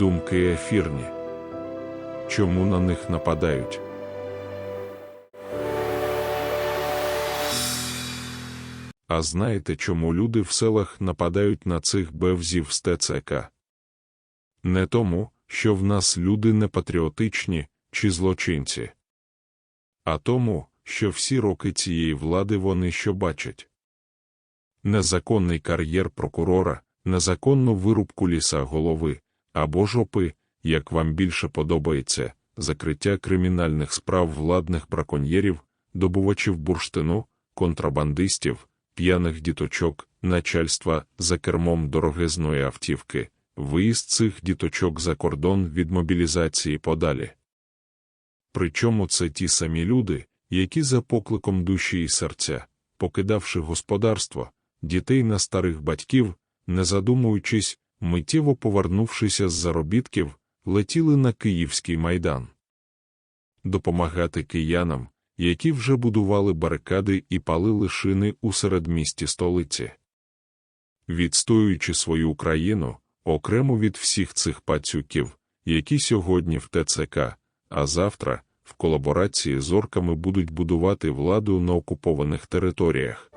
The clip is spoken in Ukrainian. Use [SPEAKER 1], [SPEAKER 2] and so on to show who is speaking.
[SPEAKER 1] таки ефірні. Чому на них нападають? А знаєте, чому люди в селах нападають на цих бевзів з ТЦК? Не тому, що в нас люди непатріотичні чи злочинці, а тому, що всі роки цієї влади вони що бачать. Незаконний кар'єр прокурора, незаконну вирубку ліса голови, або жопи, як вам більше подобається, закриття кримінальних справ владних браконьєрів, добувачів бурштину, контрабандистів, п'яних діточок, начальства за кермом дорогезної автівки, виїзд цих діточок за кордон від мобілізації подалі. Причому це ті самі люди, які за покликом душі і серця, покидавши господарство, дітей на старих батьків, не задумуючись, миттєво повернувшися з заробітків, летіли на Київський майдан. Допомагати киянам, які вже будували барикади і палили шини у середмісті столиці. Відстоюючи свою Україну, окремо від всіх цих пацюків, які сьогодні в ТЦК, а завтра в колаборації з орками будуть будувати владу на окупованих територіях.